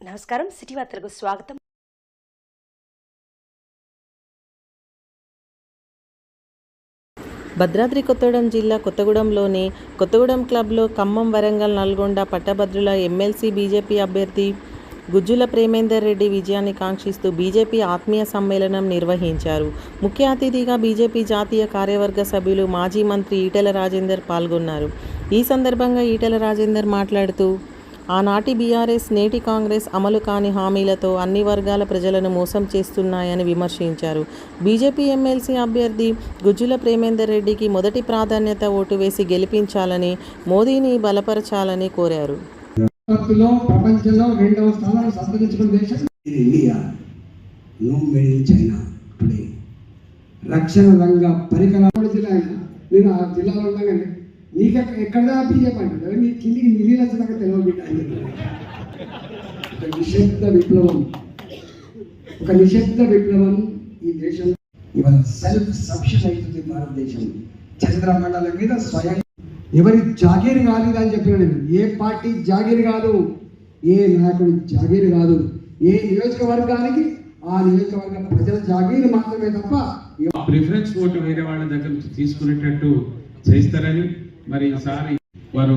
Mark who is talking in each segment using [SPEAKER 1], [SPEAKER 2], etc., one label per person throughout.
[SPEAKER 1] నమస్కారం. సిటీ వార్తలకు స్వాగతం.
[SPEAKER 2] భద్రాద్రి కొత్తగూడెం జిల్లా కొత్తగూడెంలోని కొత్తగూడెం క్లబ్లో ఖమ్మం వరంగల్ నల్గొండ పట్టభద్రుల ఎమ్మెల్సీ బీజేపీ అభ్యర్థి గుజ్జుల ప్రేమేందర్ రెడ్డి విజయాన్ని కాంక్షిస్తూ బీజేపీ ఆత్మీయ సమ్మేళనం నిర్వహించారు. ముఖ్య అతిథిగా బీజేపీ జాతీయ కార్యవర్గ సభ్యులు మాజీ మంత్రి ఈటెల రాజేందర్ పాల్గొన్నారు. ఈ సందర్భంగా ఈటెల రాజేందర్ మాట్లాడుతూ ఆనాటి బీఆర్ఎస్ నేటి కాంగ్రెస్ అమలు కాని హామీలతో అన్ని వర్గాల ప్రజలను మోసం చేస్తున్నాయని విమర్శించారు. బీజేపీ ఎమ్మెల్సీ అభ్యర్థి గుజ్జుల ప్రేమేందర్ రెడ్డికి మొదటి ప్రాధాన్యత ఓటు వేసి గెలిపించాలని మోదీని బలపరచాలని కోరారు.
[SPEAKER 3] ప్రపంచంలో రెండవ స్థానాన్ని సంతరించుకున్న దేశం. రక్షణ రంగ పరికరాల. జిల్లా నేను ఆ జిల్లాలో ఉండగానే నీకు ఎక్కడ దాపి చెప్పండి? నీ కిందికి నీళ్ళు దాకా తెలియదు అని ఒక నిశ్శబ్ద విప్లవం. ఒక నిశ్శబ్ద విప్లవం ఈ దేశం
[SPEAKER 4] ఇవాళ సెల్ఫ్ సఫిషియన్ అవుతుంది భారతదేశం. చంద్రమండలం మీద స్వయం
[SPEAKER 3] ఎవరి జాగీరు కాలేదు అని చెప్పిన నేను. ఏ పార్టీ జాగీరు కాదు ఏ నాయకుడి జాగీరు కాదు. ఏ నియోజకవర్గానికి ఆ నియోజకవర్గ ప్రజల జాగీరు మాత్రమే తప్ప
[SPEAKER 5] ప్రిఫరెన్స్ ఓటు వేరే వాళ్ళ దగ్గర నుంచి తీసుకునేటట్టు చేస్తారని మరి ఈసారి వారు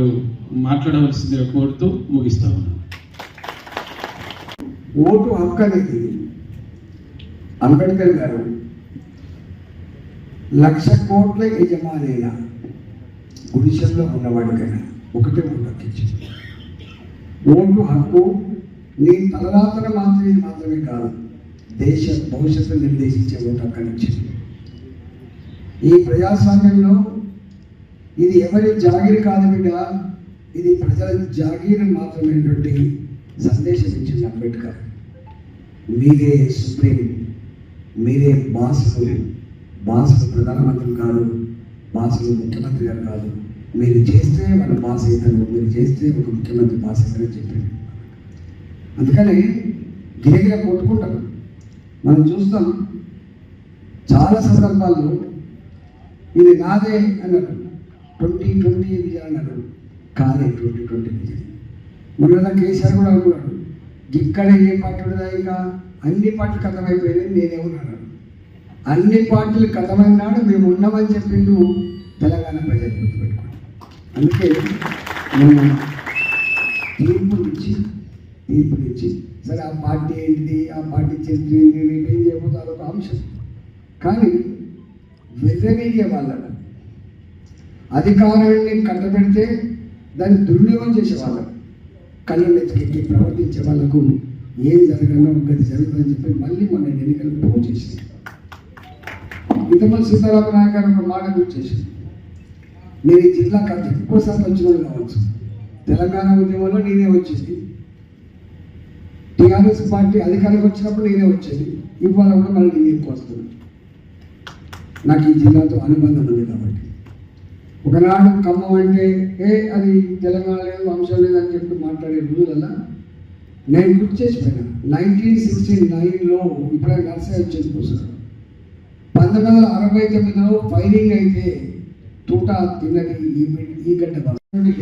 [SPEAKER 5] మాట్లాడవలసిందిగా కోరుతూ ముగిస్తా ఉన్నాను.
[SPEAKER 4] ఓటు హక్కు అనేది అంబేద్కర్ గారు లక్ష కోట్ల యజమానైన గుడిసెల్లో ఉన్నవాడికైనా ఒకటే ఓటు హక్కు ఓటు హక్కు నీ తలరాత్ర మాత్రమే మాత్రమే కాదు దేశ భవిష్యత్తు నిర్దేశించే ఓటు హక్కు ఈ ప్రజాస్వామ్యంలో ఇది ఎవరి జాగిరి కాదు బిడ్డ. ఇది ప్రజల జాగీరు మాత్రమైనటువంటి సందేశం ఇచ్చింది అంబేద్కర్. మీరే సుప్రీం మీరే బాసులు. బాసులు ప్రధానమంత్రి కాదు బాసులు ముఖ్యమంత్రి గారు కాదు. మీరు చేస్తే మన బాస్ అవుతారు మీరు చేస్తే ఒక ముఖ్యమంత్రి బాస్ అవుతారని చెప్పారు. అందుకని గిరిగిర కొట్టుకుంటారు. మనం చూస్తాం చాలా సందర్భాల్లో ఇది నాదే అన్నారు. ట్వంటీ ట్వంటీ విజయం అన్నారు కాదే ట్వంటీ ట్వంటీ విజయం మొన్న కేసీఆర్ కూడా అనుకున్నాడు ఇక్కడ ఏ పార్టీ ఉండదా ఇక? అన్ని పార్టీలు కథమైపోయినాయి నేనేమన్నాను అన్ని పార్టీలు కథమైనాడు మేము ఉన్నామని చెప్పిండు తెలంగాణ ప్రజలు గుర్తుపెట్టుకోండి. అందుకే మేము తీర్పునిచ్చి తీర్పునిచ్చి సరే ఆ పార్టీ ఏంటిది? ఆ పార్టీ చరిత్ర ఏంటి ఏం చేయబోతుందో అదొక అంశం. కానీ వెర్రవీగే వాళ్ళను అధికారాన్ని కట్టబెడితే దాన్ని దుర్వినియోగం చేసే వాళ్ళకు కళ్ళు నెత్తికెక్కి ప్రవర్తించే వాళ్ళకు ఏం జరగాలో గది జరుగుతుందని చెప్పి మళ్ళీ మన ఎన్నికలు పోగు చేసింది. ఇంతమంది సీతారామ నాయక్ గారు ఒక మాట గుర్తు చేసింది. నేను ఈ జిల్లాకు అంత ఎక్కువసార్లు వచ్చిన కావచ్చు. తెలంగాణ ఉద్యమంలో నేనే వచ్చేది. టీఆర్ఎస్ పార్టీ అధికారికి వచ్చినప్పుడు నేనే వచ్చేది. ఇవాళ కూడా మళ్ళీ నేను ఎక్కువ వస్తున్నాను నాకు ఈ జిల్లాతో అనుబంధం ఉంది కాబట్టి. ఒకనాడు ఖమ్మం అంటే ఏ అది తెలంగాణ లేదు అంశం లేదు అని చెప్పి మాట్లాడే రోజులల్లా నేను గుర్తు చేసిపోయినా. నైన్టీన్ సిక్స్టీ నైన్లో ఇప్పుడే నర్సరీ వచ్చేసి పుస్తకం పంతొమ్మిది వందల అరవై తొమ్మిదిలో ఫైరింగ్ అయితే తూట తిన్నది ఈ ఈ గడ్డ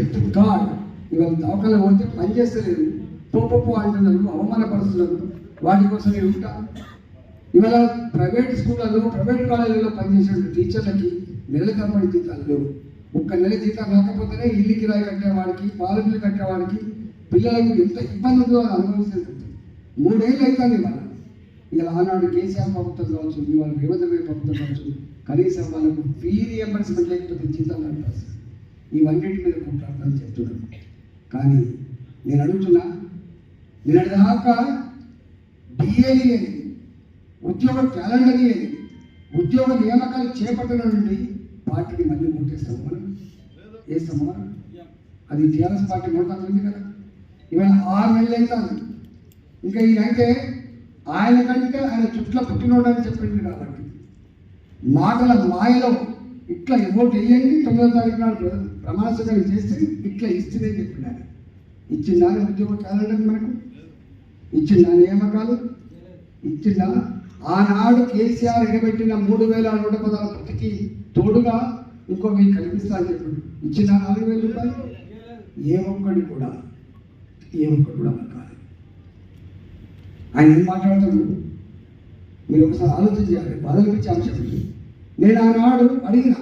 [SPEAKER 4] ఎత్తు గాడ్ ఇవాళ దవకలు పోతే పని చేస్తలేదు. పోపో అంటున్నారు అవమానపరుస్తున్నారు. వాటి కోసం నేను ఉంటా. ఇవాళ ప్రైవేట్ స్కూళ్ళలో ప్రైవేట్ కాలేజీలో పనిచేసే టీచర్లకి నెల కంపెనీ జీతాలు లేవు. ఒక్క నెల జీతం రాకపోతేనే ఇల్లు కిరాయి కట్టేవాడికి పాలకులు బిల్లు కట్టేవాడికి పిల్లలకు ఎంత ఇబ్బంది ఉందో అది అనుభవిస్తుంది. మూడేళ్ళు అవుతుంది ఇవాళ. ఇవాళ ఆనాడు కేసీఆర్ ప్రభుత్వం కావచ్చు ఇవాళ రేవంత్ రెడ్డి ప్రభుత్వం కావచ్చు కనీసం వాళ్ళకు ఫీ రియంబర్స్మెంట్ లేకపోతే జీతాలు అంటారు ఇవన్నిటి మీద కొట్లాడతాను చెప్తున్నాను. కానీ నేను అడుగుతున్నా నేను దాకా డిఏని ఉద్యోగ క్యాలెండర్ని ఉద్యోగ నియామకాలు చేపట్టడం నుండి పార్టీని మళ్ళీ కొట్టేస్తాము మనం వేస్తాము మనం అది టీఆర్ఎస్ పార్టీ నోటుంది కదా. ఇవాళ ఆరు నెలలు అవుతుంది ఇంకా ఈయనైతే ఆయన కంటే ఆయన చుట్ల పుట్టినోడని చెప్పింది కాబట్టి. మాటల మాయలో ఇట్లా ఓటు వేయండి తొమ్మిదో తారీఖు నాడు ప్ర- ప్రమాణ స్వీకారం చేస్తే ఇట్లా ఇస్తుందని చెప్పిన ఇచ్చిందా ఉద్యోగ కాలండి మనకు. ఇచ్చిందా నియామకాలు. ఇచ్చిందా ఆనాడు కేసీఆర్ ఎడబెట్టిన మూడు వేల నూట పదహారు ప్రతికి తోడుగా ఇంకో మీకు కల్పిస్తా అని చెప్పాడు ఇచ్చిందా నాలుగు వేల రూపాయలు? ఏ ఒక్కడి కూడా ఏ ఒక్కడు కూడా మనకు కాదు. ఆయన ఏం మాట్లాడతాడు? మీరు ఒకసారి ఆలోచన చేయాలి. బాధనిపించే అంశం నేను ఆనాడు అడిగిన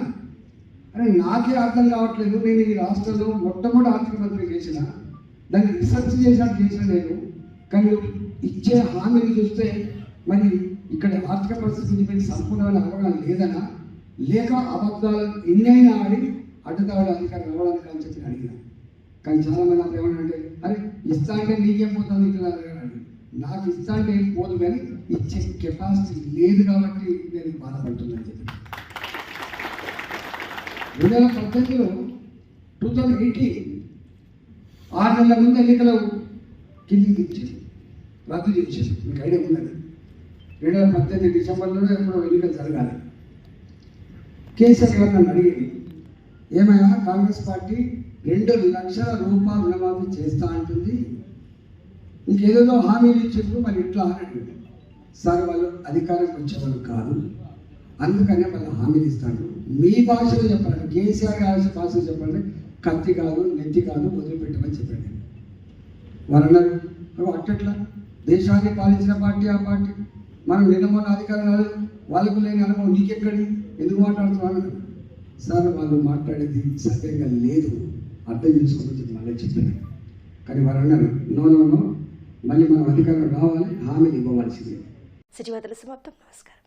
[SPEAKER 4] అరే నాకే అర్థం కావట్లేదు. నేను ఈ రాష్ట్రంలో మొట్టమొదటి ఆర్థిక మంత్రి చేసిన దాన్ని రీసెర్చ్ చేసినట్టు చేసిన నేను. కానీ ఇచ్చే హామీని చూస్తే మరి ఇక్కడ ఆర్థిక పరిస్థితి గురించి సంపూర్ణమైన అవగాహన లేదనా? లేక అబద్ధాలు ఎన్నైనా ఆడి అడ్డుతాడు అధికారం రావడానికి అని చెప్పి అడిగిన. కానీ చాలామంది అప్పుడు ఏమంటే అరే ఇస్తా అంటే నీకేం పోతుంది? ఇట్లా నాకు ఇస్తా అంటే ఏం పోదు కానీ ఇచ్చే కెపాసిటీ లేదు కాబట్టి నేను బాధపడుతున్నాను చెప్పి. రెండు వేల పద్దెనిమిదిలో టూ థౌజండ్ ఎయిటీన్ ఆరు నెలల ముందు ఎన్నికలు కిందికి ఇచ్చారు రద్దు చేసేసి మీకు ఐడియా ఉందండి రెండు వేల పద్దెనిమిది డిసెంబర్లోనే ఎప్పుడో ఎన్నికలు జరగాలి. కేసీఆర్ గారు నన్ను ఏమైనా కాంగ్రెస్ పార్టీ రెండు లక్షల రూపాయలు రుణమాఫీ చేస్తా అంటుంది. ఇంకేదేదో హామీలు ఇచ్చిండ్రు మరి ఇట్లా అని సార్ వాళ్ళు అధికారం వచ్చేవాళ్ళు కాదు. అందుకనే వాళ్ళు హామీలు ఇస్తాడు మీ భాషలో చెప్పాలి కేసీఆర్ గారి భాషలో చెప్పాలంటే కత్తి కాదు నెత్తి కాదు వదిలిపెట్టమని చెప్పాడు వారు అన్నారు అట్టట్లా? దేశాన్ని పాలించిన పార్టీ ఆ పార్టీ. మనం నిన్న అధికారం వాళ్ళకు లేని అనుభవం నీకెక్కడి? ఎందుకు మాట్లాడుతున్నాను సార్ వాళ్ళు మాట్లాడేది సత్యంగా లేదు. అర్థం చేసుకోమని చెప్పి మళ్ళీ చెప్పాను కానీ వారు అన్నారు నో నో నో. మళ్ళీ మనం అధికారం రావాలి హామీలు ఇవ్వవలసిందే.
[SPEAKER 1] సిటీ వార్తలు సమాప్తం. నమస్కారం.